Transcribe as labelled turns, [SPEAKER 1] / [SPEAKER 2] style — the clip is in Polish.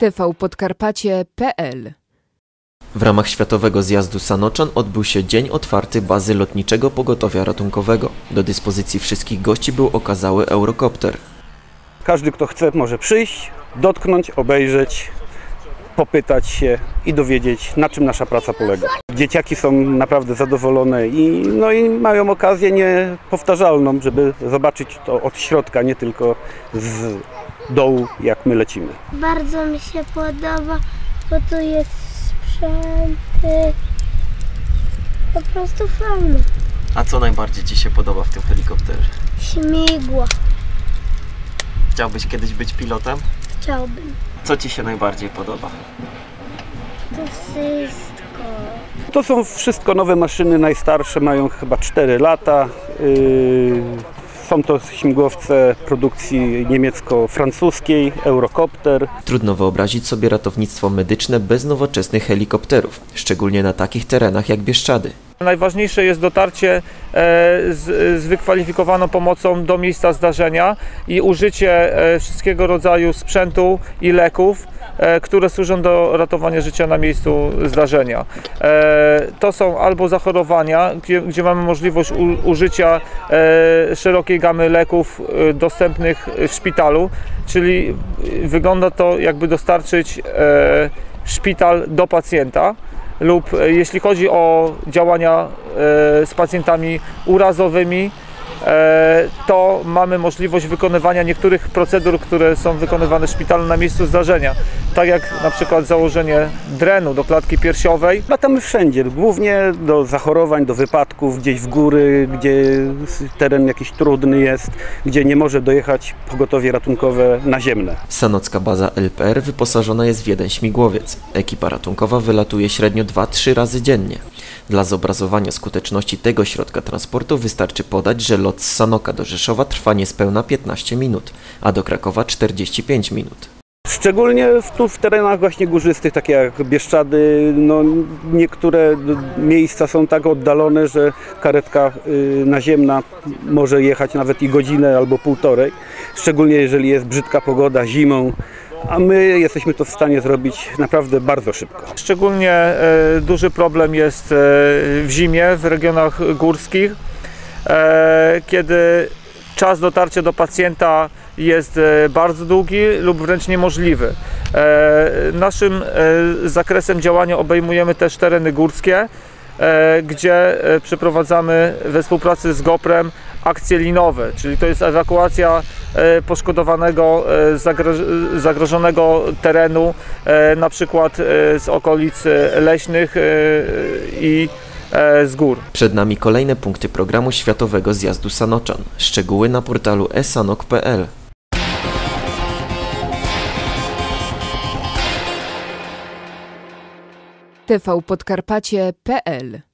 [SPEAKER 1] tvpodkarpacie.pl
[SPEAKER 2] W ramach Światowego Zjazdu Sanoczan odbył się Dzień Otwarty Bazy Lotniczego Pogotowia Ratunkowego. Do dyspozycji wszystkich gości był okazały Eurocopter.
[SPEAKER 3] Każdy, kto chce, może przyjść, dotknąć, obejrzeć, popytać się i dowiedzieć, na czym nasza praca polega. Dzieciaki są naprawdę zadowolone i, no i mają okazję niepowtarzalną, żeby zobaczyć to od środka, nie tylko z dołu, jak my lecimy.
[SPEAKER 4] Bardzo mi się podoba, bo tu jest sprzęty. Po prostu fajne.
[SPEAKER 2] A co najbardziej Ci się podoba w tym helikopterze?
[SPEAKER 4] Śmigło.
[SPEAKER 2] Chciałbyś kiedyś być pilotem?
[SPEAKER 4] Chciałbym.
[SPEAKER 2] Co Ci się najbardziej podoba?
[SPEAKER 4] To wszystko.
[SPEAKER 3] To są wszystko nowe maszyny, najstarsze mają chyba 4 lata. Yy, Są to śmigłowce produkcji niemiecko-francuskiej, Eurocopter.
[SPEAKER 2] Trudno wyobrazić sobie ratownictwo medyczne bez nowoczesnych helikopterów, szczególnie na takich terenach jak Bieszczady.
[SPEAKER 5] Najważniejsze jest dotarcie e, z, z wykwalifikowaną pomocą do miejsca zdarzenia i użycie e, wszystkiego rodzaju sprzętu i leków, e, które służą do ratowania życia na miejscu zdarzenia. To są albo zachorowania, gdzie, gdzie mamy możliwość u, użycia szerokiej gamy leków dostępnych w szpitalu, czyli wygląda to jakby dostarczyć szpital do pacjenta lub e, jeśli chodzi o działania e, z pacjentami urazowymi, to mamy możliwość wykonywania niektórych procedur, które są wykonywane w szpitalu na miejscu zdarzenia, tak jak na przykład założenie drenu do klatki piersiowej,
[SPEAKER 3] Latamy wszędzie, głównie do zachorowań, do wypadków, gdzieś w góry, gdzie teren jakiś trudny jest, gdzie nie może dojechać pogotowie ratunkowe naziemne.
[SPEAKER 2] Sanocka baza LPR wyposażona jest w jeden śmigłowiec. Ekipa ratunkowa wylatuje średnio 2-3 razy dziennie. Dla zobrazowania skuteczności tego środka transportu wystarczy podać, że lot z Sanoka do Rzeszowa trwa niespełna 15 minut, a do Krakowa 45 minut.
[SPEAKER 3] Szczególnie w, tu w terenach właśnie górzystych, takie jak Bieszczady, no niektóre miejsca są tak oddalone, że karetka y, naziemna może jechać nawet i godzinę albo półtorej. Szczególnie jeżeli jest brzydka pogoda zimą, a my jesteśmy to w stanie zrobić naprawdę bardzo szybko.
[SPEAKER 5] Szczególnie e, duży problem jest e, w zimie w regionach górskich, e, kiedy czas dotarcia do pacjenta jest bardzo długi lub wręcz niemożliwy. Naszym zakresem działania obejmujemy też tereny górskie, gdzie e, przeprowadzamy we współpracy z GOPRem akcje linowe, czyli to jest ewakuacja e, poszkodowanego, e, zagro- zagrożonego terenu, e, na przykład e, z okolic e, leśnych e, i e, z gór.
[SPEAKER 2] Przed nami kolejne punkty programu Światowego Zjazdu Sanoczan. Szczegóły na portalu esanok.pl.
[SPEAKER 1] tvpodkarpacie.pl